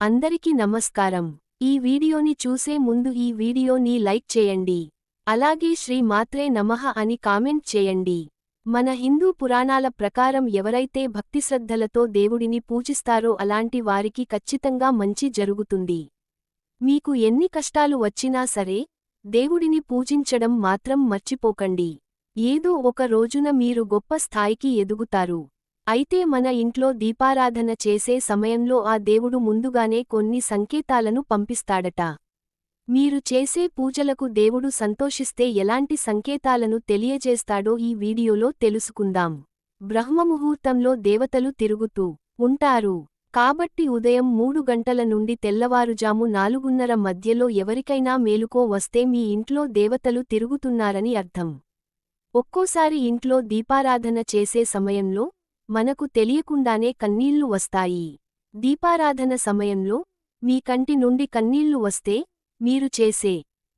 అందరికీ నమస్కారం. ఈ వీడియోని చూసే ముందు ఈ వీడియోని లైక్ చేయండి. అలాగే శ్రీ మాత్రే నమః అని కామెంట్ చేయండి. మన హిందూ పురాణాల ప్రకారం ఎవరైతే భక్తిశ్రద్ధలతో దేవుడిని పూజిస్తారో అలాంటి వారికి ఖచ్చితంగా మంచి జరుగుతుంది. మీకు ఎన్ని కష్టాలు వచ్చినా సరే దేవుడిని పూజించడం మాత్రం మర్చిపోకండి. ఏదో ఒక రోజున మీరు గొప్ప స్థాయికి ఎదుగుతారు. అయితే మన ఇంట్లో దీపారాధన చేసే సమయంలో ఆ దేవుడు ముందుగానే కొన్ని సంకేతాలను పంపిస్తాడట. మీరు చేసే పూజలకు దేవుడు సంతోషిస్తే ఎలాంటి సంకేతాలను తెలియజేస్తాడో ఈ వీడియోలో తెలుసుకుందాం. బ్రహ్మముహూర్తంలో దేవతలు తిరుగుతూ ఉంటారు. కాబట్టి ఉదయం మూడు గంటల నుండి తెల్లవారుజాము నాలుగున్నర మధ్యలో ఎవరికైనా మేలుకో వస్తే మీ ఇంట్లో దేవతలు తిరుగుతున్నారని అర్థం. ఒక్కోసారి ఇంట్లో దీపారాధన చేసే సమయంలో మనకు తెలియకుండానే కన్నీళ్ళు వస్తాయి. దీపారాధన సమయంలో మీ కంటి నుండి కన్నీళ్ళు వస్తే మీరు చేసే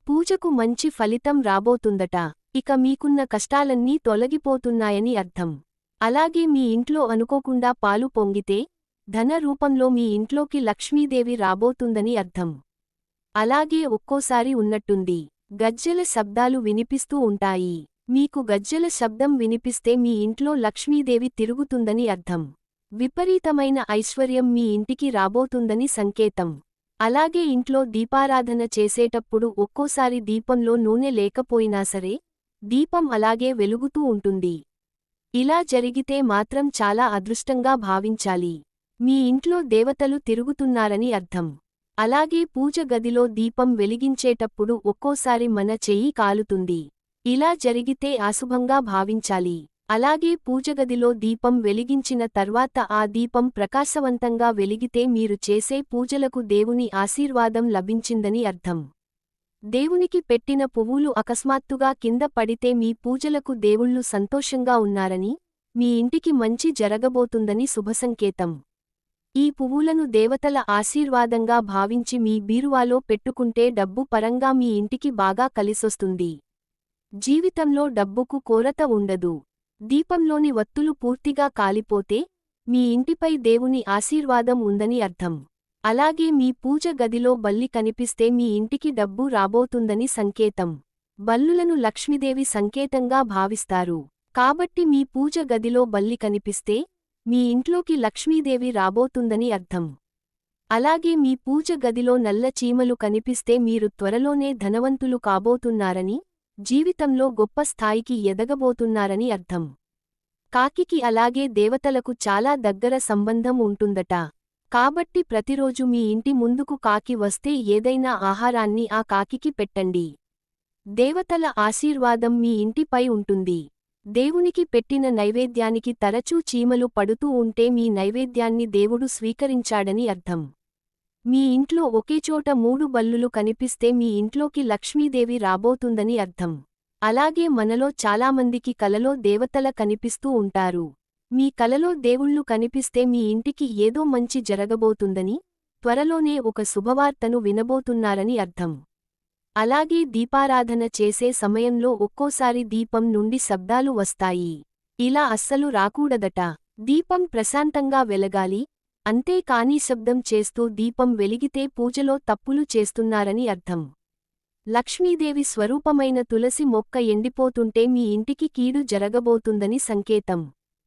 పూజకు మంచి ఫలితం రాబోతుందట. ఇక మీకున్న కష్టాలన్నీ తొలగిపోతున్నాయని అర్థం. అలాగే మీ ఇంట్లో అనుకోకుండా పాలు పొంగితే ధన రూపంలో మీ ఇంట్లోకి లక్ష్మీదేవి రాబోతుందని అర్థం. అలాగే ఒక్కోసారి ఉన్నట్టుంది. గజ్జెల శబ్దాలు వినిపిస్తూ ఉంటాయి. మీకు గజ్జెల శబ్దం వినిపిస్తే మీ ఇంట్లో లక్ష్మీదేవి తిరుగుతుందని అర్థం. విపరీతమైన ఐశ్వర్యం మీ ఇంటికి రాబోతుందని సంకేతం. అలాగే ఇంట్లో దీపారాధన చేసేటప్పుడు ఒక్కోసారి దీపంలో నూనె లేకపోయినా సరే దీపం అలాగే వెలుగుతూ ఉంటుంది. ఇలా జరిగితే మాత్రం చాలా అదృష్టంగా భావించాలి. మీ ఇంట్లో దేవతలు తిరుగుతున్నారని అర్థం. అలాగే పూజ గదిలో దీపం వెలిగించేటప్పుడు ఒక్కోసారి మన చెయ్యి కాలుతుంది. ఇలా జరిగితే అశుభంగా భావించాలి. అలాగే పూజగదిలో దీపం వెలిగించిన తర్వాత ఆ దీపం ప్రకాశవంతంగా వెలిగితే మీరు చేసే పూజలకు దేవుని ఆశీర్వాదం లభించిందని అర్థం. దేవునికి పెట్టిన పువ్వులు అకస్మాత్తుగా కింద పడితే మీ పూజలకు దేవుళ్ళు సంతోషంగా ఉన్నారని మీ ఇంటికి మంచి జరగబోతుందని శుభసంకేతం. ఈ పువ్వులను దేవతల ఆశీర్వాదంగా భావించి మీ బీరువాలో పెట్టుకుంటే డబ్బు పరంగా మీ ఇంటికి బాగా కలిసొస్తుంది. జీవితంలో డబ్బుకు కోరత ఉండదు. దీపంలోని వత్తులు పూర్తిగా కాలిపోతే మీ ఇంటిపై దేవుని ఆశీర్వాదం ఉందని అర్థం. అలాగే మీ పూజ గదిలో బల్లి కనిపిస్తే మీ ఇంటికి డబ్బు రాబోతుందని సంకేతం. బల్లులను లక్ష్మీదేవి సంకేతంగా భావిస్తారు. కాబట్టి మీ పూజ గదిలో బల్లి కనిపిస్తే మీ ఇంట్లోకి లక్ష్మీదేవి రాబోతుందని అర్థం. అలాగే మీ పూజ గదిలో నల్ల చీమలు కనిపిస్తే మీరు త్వరలోనే ధనవంతులు కాబోతున్నారని జీవితంలో గొప్ప స్థాయికి ఎదగబోతున్నారని అర్థం. కాకికి అలాగే దేవతలకు చాలా దగ్గర సంబంధం ఉంటుందట. కాబట్టి ప్రతిరోజు మీ ఇంటి ముందుకు కాకి వస్తే ఏదైనా ఆహారాన్ని ఆ కాకికి పెట్టండి. దేవతల ఆశీర్వాదం మీ ఇంటిపై ఉంటుంది. దేవునికి పెట్టిన నైవేద్యానికి తరచూ చీమలు పడుతూ ఉంటే మీ నైవేద్యాన్ని దేవుడు స్వీకరించాడని అర్థం. మీ ఇంట్లో ఒకేచోట మూడు బల్లులు కనిపిస్తే మీ ఇంట్లోకి లక్ష్మీదేవి రాబోతుందని అర్థం. అలాగే మనలో చాలామందికి కలలో దేవతల కనిపిస్తూ ఉంటారు. మీ కలలో దేవుళ్ళు కనిపిస్తే మీ ఇంటికి ఏదో మంచి జరగబోతుందని త్వరలోనే ఒక శుభవార్తను వినబోతున్నారని అర్థం. అలాగే దీపారాధన చేసే సమయంలో ఒక్కోసారి దీపం నుండి శబ్దాలు వస్తాయి. ఇలా అస్సలు రాకూడదట. దీపం ప్రశాంతంగా వెలగాలి అంతేకాని శబ్దం చేస్తూ దీపం వెలిగితే పూజలో తప్పులు చేస్తున్నారని అర్థం. లక్ష్మీదేవి స్వరూపమైన తులసి మొక్క ఎండిపోతుంటే మీ ఇంటికి కీడు జరగబోతుందని సంకేతం.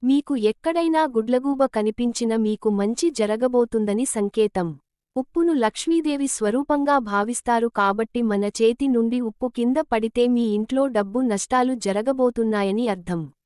మీకు ఎక్కడైనా గుడ్లగూబ కనిపించిన మీకు మంచి జరగబోతుందని సంకేతం. ఉప్పును లక్ష్మీదేవి స్వరూపంగా భావిస్తారు కాబట్టి మన చేతి నుండి ఉప్పు కింద పడితే మీ ఇంట్లో డబ్బు నష్టాలు జరగబోతున్నాయని అర్థం.